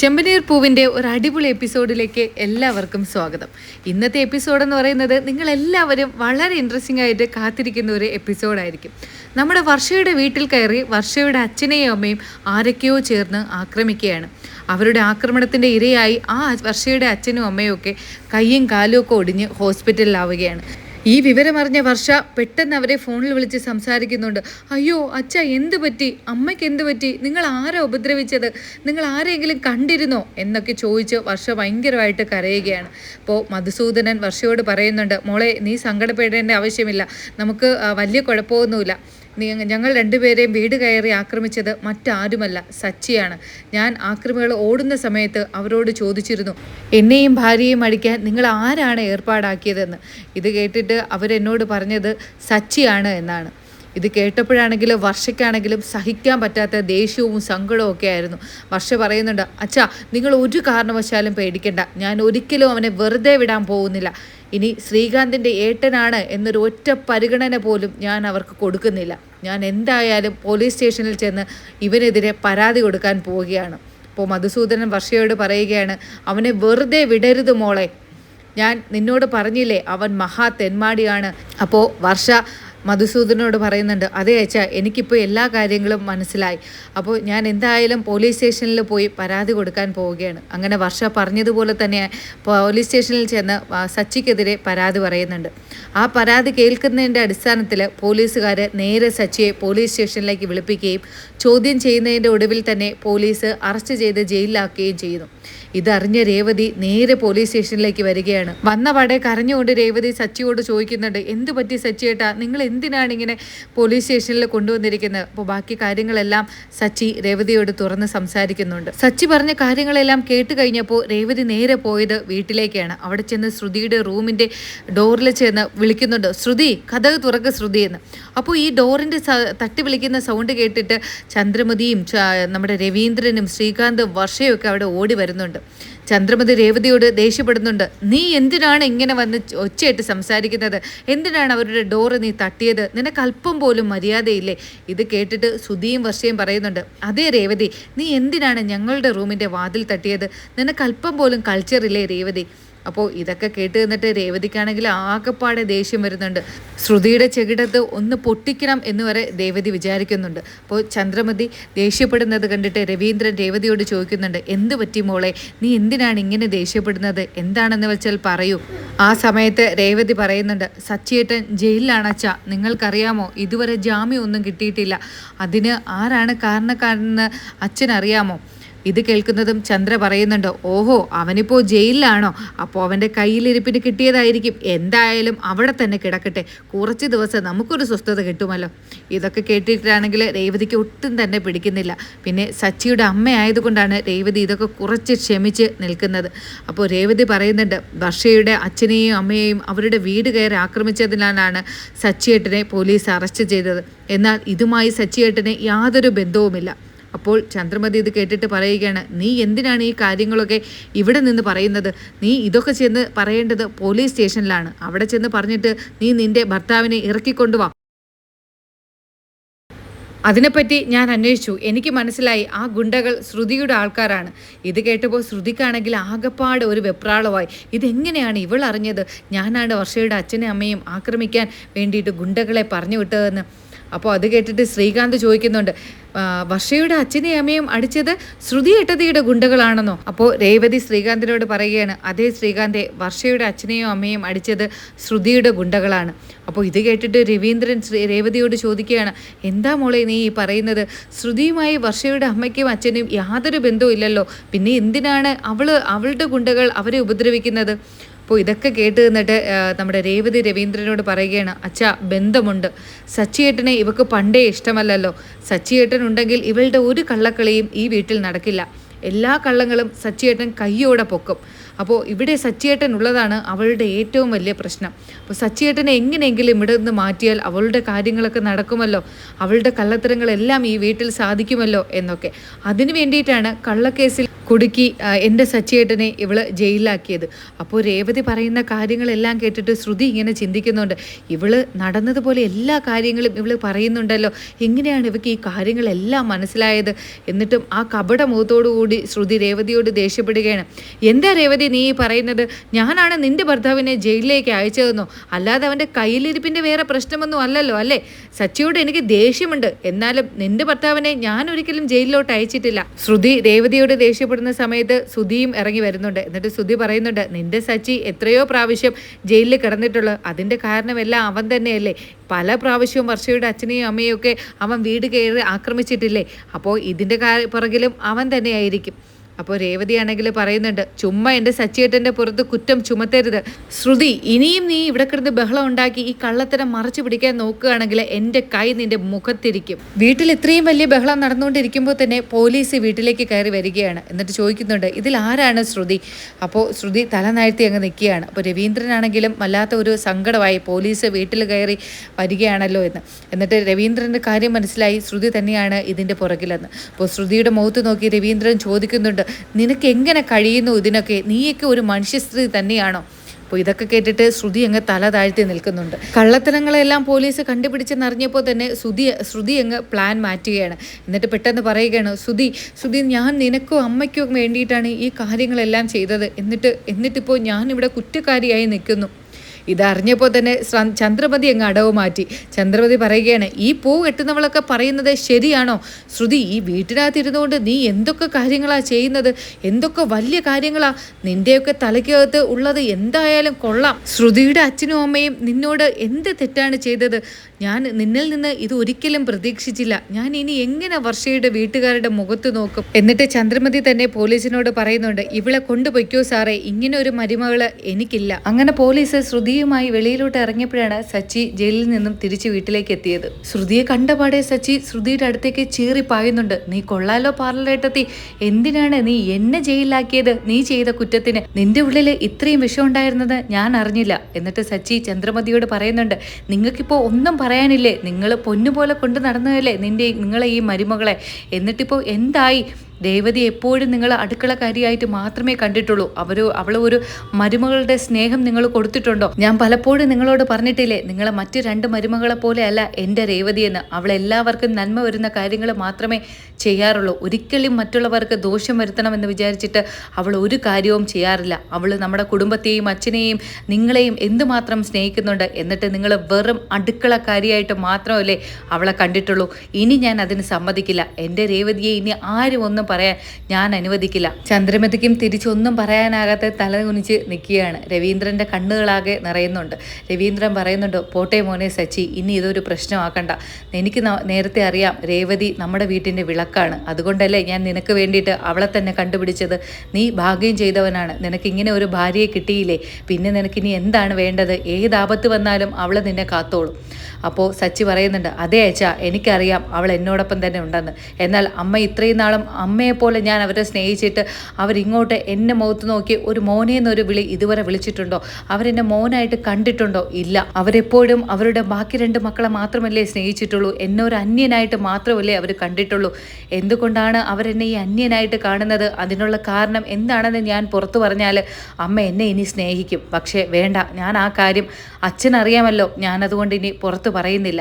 ചെമ്പനീർ പൂവിന്റെ ഒരു അടിപൊളി എപ്പിസോഡിലേക്ക് എല്ലാവർക്കും സ്വാഗതം. ഇന്നത്തെ എപ്പിസോഡ് എന്ന് പറയുന്നത് നിങ്ങൾ എല്ലാവരും വളരെ ഇൻട്രസ്റ്റിംഗ് ആയിട്ട് കാത്തിരിക്കുന്ന ഒരു എപ്പിസോഡായിരിക്കും നമ്മുടെ വർഷയുടെ വീട്ടിൽ കയറി വർഷയുടെ അച്ഛനെയും അമ്മയും ആരൊക്കെയോ ചേർന്ന് ആക്രമിക്കുകയാണ്. അവരുടെ ആക്രമണത്തിന്റെ ഇരയായി ആ വർഷയുടെ അച്ഛനും അമ്മയും ഒക്കെ കയ്യും കാലും ഒക്കെ ഒടിഞ്ഞ് ഹോസ്പിറ്റലിലാവുകയാണ് ഈ വിവരമറിഞ്ഞ വർഷ പെട്ടെന്ന് അവരെ ഫോണിൽ വിളിച്ച് സംസാരിക്കുന്നുണ്ട്. അയ്യോ അച്ഛ എന്ത് പറ്റി? അമ്മയ്ക്ക് എന്ത് പറ്റി? നിങ്ങൾ ആരാ ഉപദ്രവിച്ചത്? നിങ്ങൾ ആരെങ്കിലും കണ്ടിരുന്നോ? എന്നൊക്കെ ചോദിച്ച് വർഷ ഭയങ്കരമായിട്ട് കരയുകയാണ്. അപ്പോൾ മധുസൂദനൻ വർഷയോട് പറയുന്നുണ്ട് മോളെ നീ സങ്കടപ്പെടേണ്ട ആവശ്യമില്ല. നമുക്ക് വലിയ കുഴപ്പമൊന്നുമില്ല. ഞങ്ങൾ രണ്ടുപേരെയും വീട് കയറി ആക്രമിച്ചത് മറ്റാരുമല്ല സച്ചിയാണ്. ഞാൻ ആക്രമികൾ ഓടുന്ന സമയത്ത് അവരോട് ചോദിച്ചിരുന്നു എന്നെയും ഭാര്യയും അടിക്കാൻ നിങ്ങൾ ആരാണ് ഏർപ്പാടാക്കിയതെന്ന്? ഇത് കേട്ടിട്ട് അവരെന്നോട് പറഞ്ഞത് സച്ചിയാണ് എന്നാണ്. ഇത് കേട്ടപ്പോഴാണെങ്കിലും വർഷയ്ക്കാണെങ്കിലും സഹിക്കാൻ പറ്റാത്ത ദേഷ്യവും സങ്കടവും ഒക്കെ ആയിരുന്നു. വർഷ പറയുന്നുണ്ട് അച്ഛാ നിങ്ങൾ ഒരു കാരണവശാലും പേടിക്കണ്ട. ഞാൻ ഒരിക്കലും അവനെ വെറുതെ വിടാൻ പോകുന്നില്ല. ഇനി ശ്രീകാന്തിന്റെ ഏട്ടനാണ് എന്നൊരു ഒറ്റ പരിഗണന പോലും ഞാൻ അവർക്ക് കൊടുക്കുന്നില്ല. ഞാൻ എന്തായാലും പോലീസ് സ്റ്റേഷനിൽ ചെന്ന് ഇവനെതിരെ പരാതി കൊടുക്കാൻ പോവുകയാണ്. അപ്പോൾ മധുസൂദനൻ വർഷയോട് പറയുകയാണ് അവനെ വെറുതെ വിടരുത് മോളെ. ഞാൻ നിന്നോട് പറഞ്ഞില്ലേ അവൻ മഹാ തെന്മാടിയാണ് അപ്പോൾ വർഷ മധുസൂദനോട് പറയുന്നുണ്ട് അതേ അച്ഛാ എനിക്കിപ്പോൾ എല്ലാ കാര്യങ്ങളും മനസ്സിലായി. അപ്പോൾ ഞാൻ എന്തായാലും പോലീസ് സ്റ്റേഷനിൽ പോയി പരാതി കൊടുക്കാൻ പോവുകയാണ്. അങ്ങനെ വർഷ പറഞ്ഞതുപോലെ തന്നെ പോലീസ് സ്റ്റേഷനിൽ ചെന്ന് സച്ചിക്കെതിരെ പരാതി പറയുന്നുണ്ട്. ആ പരാതി കേൾക്കുന്നതിന്റെ അടിസ്ഥാനത്തിൽ പോലീസുകാർ നേരെ സച്ചിയെ പോലീസ് സ്റ്റേഷനിലേക്ക് വിളിപ്പിക്കുകയും ചോദ്യം ചെയ്യുന്നതിന്റെ ഒടുവിൽ തന്നെ പോലീസ് അറസ്റ്റ് ചെയ്ത് ജയിലിലാക്കുകയും ചെയ്യുന്നു. ഇതറിഞ്ഞ രേവതി നേരെ പോലീസ് സ്റ്റേഷനിലേക്ക് വരികയാണ്. വന്ന പാടെ കരഞ്ഞുകൊണ്ട് രേവതി സച്ചിയോട് ചോദിക്കുന്നുണ്ട് എന്ത് പറ്റി സച്ചിയേട്ടാ? നിങ്ങൾ എന്തിനാണ് ഇങ്ങനെ പോലീസ് സ്റ്റേഷനിൽ കൊണ്ടുവന്നിരിക്കുന്നത്? അപ്പോൾ ബാക്കി കാര്യങ്ങളെല്ലാം സച്ചി രേവതിയോട് തുറന്ന് സംസാരിക്കുന്നുണ്ട്. സച്ചി പറഞ്ഞ കാര്യങ്ങളെല്ലാം കേട്ട് കഴിഞ്ഞപ്പോൾ രേവതി നേരെ പോയത് വീട്ടിലേക്കാണ്. അവിടെ ചെന്ന് ശ്രുതിയുടെ റൂമിന്റെ ഡോറിൽ ചെന്ന് വിളിക്കുന്നുണ്ട്. ശ്രുതി കഥക് തുറക്ക് ശ്രുതി എന്ന്. അപ്പോൾ ഈ ഡോറിന്റെ തട്ടി വിളിക്കുന്ന സൗണ്ട് കേട്ടിട്ട് ചന്ദ്രമതിയും നമ്മുടെ രവീന്ദ്രനും ശ്രീകാന്തും വർഷയും ഒക്കെ അവിടെ ഓടി വരുന്നുണ്ട്. ചന്ദ്രമതി രേവതിയോട് ദേഷ്യപ്പെടുന്നുണ്ട്. നീ എന്തിനാണ് ഇങ്ങനെ വന്ന് ഒച്ചയായിട്ട് സംസാരിക്കുന്നത്? എന്തിനാണ് അവരുടെ ഡോറ് നീ തട്ടിയത്? നിനക്ക് അല്പം പോലും മര്യാദയില്ലേ? ഇത് കേട്ടിട്ട് സുധിയും വർഷയും പറയുന്നുണ്ട്. അതേ രേവതി നീ എന്തിനാണ് ഞങ്ങളുടെ റൂമിന്റെ വാതിൽ തട്ടിയത്? നിനക്ക് അല്പം പോലും കൾച്ചറില്ലേ രേവതി? അപ്പോൾ ഇതൊക്കെ കേട്ട് നിന്നിട്ട് രേവതിക്കാണെങ്കിൽ ആകെപ്പാടെ ദേഷ്യം വരുന്നുണ്ട്. ശ്രുതിയുടെ ചെകിടത്ത് ഒന്ന് പൊട്ടിക്കണം എന്ന് വരെ രേവതി വിചാരിക്കുന്നുണ്ട്. അപ്പോൾ ചന്ദ്രമതി ദേഷ്യപ്പെടുന്നത് കണ്ടിട്ട് രവീന്ദ്രൻ രേവതിയോട് ചോദിക്കുന്നുണ്ട് എന്ത് പറ്റി മോളെ? നീ എന്തിനാണ് ഇങ്ങനെ ദേഷ്യപ്പെടുന്നത്? എന്താണെന്ന് വെച്ചാൽ പറയൂ. ആ സമയത്ത് രേവതി പറയുന്നുണ്ട് സച്ചിയേട്ടൻ ജയിലിലാണ് അച്ഛ. നിങ്ങൾക്കറിയാമോ ഇതുവരെ ജാമ്യം ഒന്നും കിട്ടിയിട്ടില്ല. അതിന് ആരാണ് കാരണക്കാരെന്ന് അച്ഛനറിയാമോ? ഇത് കേൾക്കുന്നതും ചന്ദ്ര പറയുന്നുണ്ട് ഓഹോ അവനിപ്പോൾ ജയിലിലാണോ? അപ്പോൾ അവന്റെ കയ്യിലിരിപ്പിന് കിട്ടിയതായിരിക്കും. എന്തായാലും അവിടെ തന്നെ കിടക്കട്ടെ. കുറച്ച് ദിവസം നമുക്കൊരു സ്വസ്ഥത കിട്ടുമല്ലോ. ഇതൊക്കെ കേട്ടിട്ടാണെങ്കിൽ രേവതിക്ക് ഒട്ടും തന്നെ പിടിക്കുന്നില്ല. പിന്നെ സച്ചിയുടെ അമ്മയായതുകൊണ്ടാണ് രേവതി ഇതൊക്കെ കുറച്ച് ക്ഷമിച്ച് നിൽക്കുന്നത്. അപ്പോൾ രേവതി പറയുന്നുണ്ട് വർഷയുടെ അച്ഛനെയും അമ്മയെയും അവരുടെ വീട് കയറി ആക്രമിച്ചതിനാലാണ് സച്ചിയേട്ടനെ പോലീസ് അറസ്റ്റ് ചെയ്തത്. എന്നാൽ ഇതുമായി സച്ചിയേട്ടന് യാതൊരു ബന്ധവുമില്ല. അപ്പോൾ ചന്ദ്രമതി ഇത് കേട്ടിട്ട് പറയുകയാണ് നീ എന്തിനാണ് ഈ കാര്യങ്ങളൊക്കെ ഇവിടെ നിന്ന് പറയുന്നത്? നീ ഇതൊക്കെ ചെന്ന് പറയേണ്ടത് പോലീസ് സ്റ്റേഷനിലാണ്. അവിടെ ചെന്ന് പറഞ്ഞിട്ട് നീ നിന്റെ ഭർത്താവിനെ ഇറക്കിക്കൊണ്ടുവാ അതിനെപ്പറ്റി ഞാൻ അന്വേഷിച്ചു. എനിക്ക് മനസ്സിലായി ആ ഗുണ്ടകൾ ശ്രുതിയുടെ ആൾക്കാരാണ്. ഇത് കേട്ടപ്പോൾ ശ്രുതിക്കാണെങ്കിൽ ആകപ്പാട് ഒരു വെപ്രാളമായി. ഇതെങ്ങനെയാണ് ഇവൾ അറിഞ്ഞത് ഞാനാണ് വർഷയുടെ അച്ഛനെയും അമ്മയും ആക്രമിക്കാൻ വേണ്ടിയിട്ട് ഗുണ്ടകളെ പറഞ്ഞു വിട്ടതെന്ന്. അപ്പോൾ അത് കേട്ടിട്ട് ശ്രീകാന്ത് ചോദിക്കുന്നുണ്ട് "ആ, വർഷയുടെ അച്ഛനെയും അമ്മയും അടിച്ചത് ശ്രുതി എട്ടതിയുടെ ഗുണ്ടകളാണെന്നോ? അപ്പോൾ രേവതി ശ്രീകാന്തിനോട് പറയുകയാണ് അതേ ശ്രീകാന്തെ വർഷയുടെ അച്ഛനെയും അമ്മയും അടിച്ചത് ശ്രുതിയുടെ ഗുണ്ടകളാണ്. അപ്പോൾ ഇത് കേട്ടിട്ട് രവീന്ദ്രൻ രേവതിയോട് ചോദിക്കുകയാണ് എന്താ മോളെ നീ ഈ പറയുന്നത്? ശ്രുതിയുമായി വർഷയുടെ അമ്മയ്ക്കും അച്ഛനും യാതൊരു ബന്ധവും ഇല്ലല്ലോ പിന്നെ എന്തിനാണ് അവൾ അവളുടെ ഗുണ്ടകൾ അവരെ ഉപദ്രവിക്കുന്നത്? അപ്പോൾ ഇതൊക്കെ കേട്ട് നിന്നിട്ട് നമ്മുടെ രേവതി രവീന്ദ്രനോട് പറയുകയാണ് അച്ഛാ ബന്ധമുണ്ട്. സച്ചിയേട്ടനെ ഇവക്ക് പണ്ടേ ഇഷ്ടമല്ലല്ലോ. സച്ചിയേട്ടൻ ഉണ്ടെങ്കിൽ ഇവളുടെ ഒരു കള്ളക്കളിയും ഈ വീട്ടിൽ നടക്കില്ല. എല്ലാ കള്ളങ്ങളും സച്ചിയേട്ടൻ കയ്യോടെ പൊക്കും. അപ്പോൾ ഇവിടെ സച്ചിയേട്ടൻ ഉള്ളതാണ് അവളുടെ ഏറ്റവും വലിയ പ്രശ്നം. അപ്പോൾ സച്ചിയേട്ടനെ എങ്ങനെയെങ്കിലും ഇവിടെ നിന്ന് മാറ്റിയാൽ അവളുടെ കാര്യങ്ങളൊക്കെ നടക്കുമല്ലോ. അവളുടെ കള്ളത്തരങ്ങളെല്ലാം ഈ വീട്ടിൽ സാധിക്കുമല്ലോ എന്നൊക്കെ. അതിനു വേണ്ടിയിട്ടാണ് കള്ളക്കേസിൽ കുടുക്കി എന്റെ സച്ചിയേട്ടനെ ഇവൾ ജയിലിലാക്കിയത്. അപ്പോൾ രേവതി പറയുന്ന കാര്യങ്ങളെല്ലാം കേട്ടിട്ട് ശ്രുതി ഇങ്ങനെ ചിന്തിക്കുന്നുണ്ട്. ഇവൾ നടന്നതുപോലെ എല്ലാ കാര്യങ്ങളും ഇവൾ പറയുന്നുണ്ടല്ലോ. എങ്ങനെയാണ് ഇവയ്ക്ക് ഈ കാര്യങ്ങളെല്ലാം മനസ്സിലായത്? എന്നിട്ടും ആ കപട മുഖത്തോടുകൂടി ശ്രുതി രേവതിയോട് ദേഷ്യപ്പെടുകയാണ്. എന്താ രേവതി നീ പറയുന്നത്? ഞാനാണ് നിന്റെ ഭർത്താവിനെ ജയിലിലേക്ക് അയച്ചതെന്നോ? അല്ലാതെ അവന്റെ കയ്യിലിരിപ്പിന്റെ വേറെ പ്രശ്നമൊന്നും അല്ലല്ലോ അല്ലേ? സച്ചിയോട് എനിക്ക് ദേഷ്യമുണ്ട്. എന്നാലും നിന്റെ ഭർത്താവിനെ ഞാൻ ഒരിക്കലും ജയിലിലോട്ട് അയച്ചിട്ടില്ല. ശ്രുതി രേവതിയോട് ദേഷ്യപ്പെടുന്ന. സമയത്ത് സുധിയും ഇറങ്ങി വരുന്നുണ്ട്. എന്നിട്ട് സുധി പറയുന്നുണ്ട് നിന്റെ സച്ചി എത്രയോ പ്രാവശ്യം ജയിലിൽ കിടന്നിട്ടുള്ളത് അതിന്റെ കാരണമെല്ലാം അവൻ തന്നെയല്ലേ. പല പ്രാവശ്യവും വർഷയുടെ അച്ഛനെയും അമ്മയും ഒക്കെ അവൻ വീട് കയറി ആക്രമിച്ചിട്ടില്ലേ. അപ്പോൾ ഇതിന്റെ പുറകിലും അവൻ തന്നെയായിരിക്കും. അപ്പോൾ രേവതിയാണെങ്കിൽ പറയുന്നുണ്ട് ചുമ്മാ എന്റെ സച്ചിയേട്ടന്റെ പുറത്ത് കുറ്റം ചുമത്തരുത്. ശ്രുതി ഇനിയും നീ ഇവിടെ കിടന്ന് ബഹളം ഉണ്ടാക്കി ഈ കള്ളത്തരം മറച്ചു പിടിക്കാൻ നോക്കുകയാണെങ്കിൽ എന്റെ കൈ നിന്റെ മുഖത്തിരിക്കും. വീട്ടിൽ ഇത്രയും വലിയ ബഹളം നടന്നുകൊണ്ടിരിക്കുമ്പോൾ തന്നെ പോലീസ് വീട്ടിലേക്ക് കയറി വരികയാണ്. എന്നിട്ട് ചോദിക്കുന്നുണ്ട് ഇതിൽ ആരാണ് ശ്രുതി? അപ്പോൾ ശ്രുതി തല താഴ്ത്തി അങ്ങ് നിൽക്കുകയാണ്. അപ്പോൾ രവീന്ദ്രനാണെങ്കിലും വല്ലാത്ത ഒരു സങ്കടമായി പോലീസ് വീട്ടിൽ കയറി വരികയാണല്ലോ എന്ന്. എന്നിട്ട് രവീന്ദ്രന്റെ കാര്യം മനസ്സിലായി ശ്രുതി തന്നെയാണ് ഇതിന്റെ പുറകിലെന്ന്. അപ്പോൾ ശ്രുതിയുടെ മുഖത്ത് നോക്കി രവീന്ദ്രൻ ചോദിക്കുന്നുണ്ട് നിനക്ക് എങ്ങനെ കഴിയുന്നു ഇതിനൊക്കെ? നീയൊക്കെ ഒരു മനുഷ്യസ്ത്രീ തന്നെയാണോ? അപ്പോൾ ഇതൊക്കെ കേട്ടിട്ട് ശ്രുതി അങ്ങ് തല താഴ്ത്തി നിൽക്കുന്നുണ്ട്. കള്ളത്തരങ്ങളെല്ലാം പോലീസ് കണ്ടുപിടിച്ചെന്നറിഞ്ഞപ്പോൾ തന്നെ ശ്രുതി ശ്രുതി അങ്ങ് പ്ലാൻ മാറ്റുകയാണ്. എന്നിട്ട് പെട്ടെന്ന് പറയുകയാണ് ശ്രുതി ശ്രുതി ഞാൻ നിനക്കും അമ്മയ്ക്കും വേണ്ടിയിട്ടാണ് ഈ കാര്യങ്ങളെല്ലാം ചെയ്തത്. എന്നിട്ട് എന്നിട്ടിപ്പോൾ ഞാനിവിടെ കുറ്റക്കാരിയായി നിൽക്കുന്നു. ഇതറിഞ്ഞപ്പോൾ തന്നെ ചന്ദ്രമതി അങ്ങ് അടവ് മാറ്റി. ചന്ദ്രമതി പറയുകയാണ് ഈ പൂ കെട്ടുന്നവളൊക്കെ പറയുന്നത് ശരിയാണോ? ശ്രുതി ഈ വീട്ടിനകത്തിരുന്നുകൊണ്ട് നീ എന്തൊക്കെ കാര്യങ്ങളാണ് ചെയ്യുന്നത്? എന്തൊക്കെ വലിയ കാര്യങ്ങളാ? നിന്റെയൊക്കെ തലയ്ക്കകത്ത് ഉള്ളത് എന്തായാലും കൊള്ളാം. ശ്രുതിയുടെ അച്ഛനും അമ്മയും നിന്നോട് എന്ത് തെറ്റാണ് ചെയ്തത്? ഞാൻ നിന്നിൽ നിന്ന് ഇത് ഒരിക്കലും പ്രതീക്ഷിച്ചില്ല. ഞാൻ ഇനി എങ്ങനെ വർഷയുടെ വീട്ടുകാരുടെ മുഖത്ത് നോക്കും? എന്നിട്ട് ചന്ദ്രമതി തന്നെ പോലീസിനോട് പറയുന്നുണ്ട് ഇവളെ കൊണ്ടുപോയിക്കോ സാറേ ഇങ്ങനെ ഒരു മരുമകൾ എനിക്കില്ല. അങ്ങനെ പോലീസ് ശ്രുതിയുമായി വെളിയിലോട്ട് ഇറങ്ങിയപ്പോഴാണ് സച്ചി ജയിലിൽ നിന്നും തിരിച്ച് വീട്ടിലേക്ക് എത്തിയത്. ശ്രുതിയെ കണ്ടപാടെ സച്ചി ശ്രുതിയുടെ അടുത്തേക്ക് ചീറി പായുന്നുണ്ട്. നീ കൊള്ളാലോ പാർലറേട്ടത്തി എന്തിനാണ് നീ എന്നെ ജയിലിലാക്കിയത്? നീ ചെയ്ത കുറ്റത്തിന് നിന്റെ ഉള്ളിൽ ഇത്രയും വിഷം ഉണ്ടായിരുന്നത് ഞാൻ അറിഞ്ഞില്ല. എന്നിട്ട് സച്ചി ചന്ദ്രമതിയോട് പറയുന്നുണ്ട് നിങ്ങൾക്കിപ്പോൾ ഒന്നും പറയാനില്ലേ? നിങ്ങൾ പൊന്നുപോലെ കൊണ്ടു നടന്നതല്ലേ നിന്റെ നിങ്ങളെ ഈ മരുമകളെ? എന്നിട്ടിപ്പോൾ എന്തായി? രേവതി എപ്പോഴും നിങ്ങൾ അടുക്കളക്കാരിയായിട്ട് മാത്രമേ കണ്ടിട്ടുള്ളൂ. അവർ അവൾ ഒരു മരുമകളുടെ സ്നേഹം നിങ്ങൾ കൊടുത്തിട്ടുണ്ടോ? ഞാൻ പലപ്പോഴും നിങ്ങളോട് പറഞ്ഞിട്ടില്ലേ നിങ്ങളെ മറ്റ് രണ്ട് മരുമകളെ പോലെ അല്ല എന്റെ രേവതി എന്ന്. അവൾ എല്ലാവർക്കും നന്മ വരുന്ന കാര്യങ്ങൾ മാത്രമേ ചെയ്യാറുള്ളൂ. ഒരിക്കലും മറ്റുള്ളവർക്ക് ദോഷം വരുത്തണമെന്ന് വിചാരിച്ചിട്ട് അവൾ ഒരു കാര്യവും ചെയ്യാറില്ല. അവൾ നമ്മുടെ കുടുംബത്തെയും അച്ഛനെയും നിങ്ങളെയും എന്തുമാത്രം സ്നേഹിക്കുന്നുണ്ട് എന്നിട്ട് നിങ്ങൾ വെറും അടുക്കളക്കാരിയായിട്ട് മാത്രമല്ലേ അവളെ കണ്ടിട്ടുള്ളൂ. ഇനി ഞാൻ അതിന് സമ്മതിക്കില്ല. എന്റെ രേവതിയെ ഇനി ആരും ഒന്നും പറയാൻ ഞാൻ അനുവദിക്കില്ല. ചന്ദ്രമതിക്കും തിരിച്ചൊന്നും പറയാനാകാത്ത തല കുനിച്ച് നിൽക്കുകയാണ്. രവീന്ദ്രന്റെ കണ്ണുകളാകെ നിറയുന്നുണ്ട്. രവീന്ദ്രൻ പറയുന്നുണ്ട് പോട്ടെ മോനെ സച്ചി ഇനി ഇതൊരു പ്രശ്നമാക്കണ്ട. എനിക്ക് നേരത്തെ അറിയാം രേവതി നമ്മുടെ വീട്ടിന്റെ വിളക്കാണ്. അതുകൊണ്ടല്ലേ ഞാൻ നിനക്ക് വേണ്ടിയിട്ട് അവളെ തന്നെ കണ്ടുപിടിച്ചത്. നീ ഭാഗ്യം ചെയ്തവനാണ്. നിനക്ക് ഇങ്ങനെ ഒരു ഭാര്യയെ കിട്ടിയില്ലേ? പിന്നെ നിനക്കിനി എന്താണ് വേണ്ടത്? ഏത് ആപത്ത് വന്നാലും അവൾ നിന്നെ കാത്തോളും. അപ്പോൾ സച്ചി പറയുന്നുണ്ട് അതേ അച്ഛാ എനിക്കറിയാം അവൾ എന്നോടൊപ്പം തന്നെ ഉണ്ടെന്ന്. എന്നാൽ അമ്മ ഇത്രയും നാളും അമ്മയെപ്പോലെ ഞാൻ അവരെ സ്നേഹിച്ചിട്ട് അവരിങ്ങോട്ട് എന്നെ മുഖത്ത് നോക്കി ഒരു മോനെ എന്നൊരു വിളി ഇതുവരെ വിളിച്ചിട്ടുണ്ടോ? അവരെന്നെ മോനായിട്ട് കണ്ടിട്ടുണ്ടോ? ഇല്ല. അവരെപ്പോഴും അവരുടെ ബാക്കി രണ്ട് മക്കളെ മാത്രമല്ലേ സ്നേഹിച്ചിട്ടുള്ളൂ. എന്നെ ഒരു അന്യനായിട്ട് മാത്രമല്ലേ അവർ കണ്ടിട്ടുള്ളൂ. എന്തുകൊണ്ടാണ് അവരെന്നെ ഈ അന്യനായിട്ട് കാണുന്നത്? അതിനുള്ള കാരണം എന്താണെന്ന് ഞാൻ പുറത്തു പറഞ്ഞാൽ അമ്മ എന്നെ ഇനി സ്നേഹിക്കും. പക്ഷേ വേണ്ട. ഞാൻ ആ കാര്യം അച്ഛനറിയാമല്ലോ. ഞാനതുകൊണ്ട് ഇനി പുറത്ത് പറയുന്നില്ല.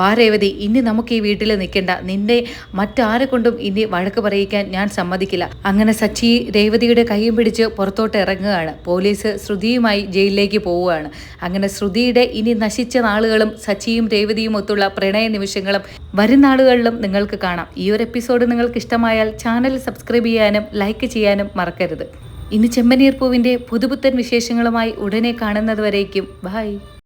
വാ രേവതി ഇനി നമുക്ക് ഈ വീട്ടിൽ നിൽക്കേണ്ട. നിന്നെ മറ്റാരെ കൊണ്ടും ഇനി വഴക്ക് പറയിക്കാൻ ഞാൻ സമ്മതിക്കില്ല. അങ്ങനെ സച്ചി രേവതിയുടെ കൈയും പിടിച്ച് പുറത്തോട്ട് ഇറങ്ങുകയാണ്. പോലീസ് ശ്രുതിയുമായി ജയിലിലേക്ക് പോവുകയാണ്. അങ്ങനെ ശ്രുതിയുടെ ഇനി നശിച്ച നാളുകളും സച്ചിയും രേവതിയും ഒത്തുള്ള പ്രണയ നിമിഷങ്ങളും വരും നാളുകളിലും നിങ്ങൾക്ക് കാണാം. ഈ ഒരു എപ്പിസോഡ് നിങ്ങൾക്ക് ഇഷ്ടമായാൽ ചാനൽ സബ്സ്ക്രൈബ് ചെയ്യാനും ലൈക്ക് ചെയ്യാനും മറക്കരുത്. ഇനി ചെമ്മനീർ പൂവിന്റെ പുതുപുത്തൻ വിശേഷങ്ങളുമായി ഉടനെ കാണുന്നതുവരേക്കും. ബൈ.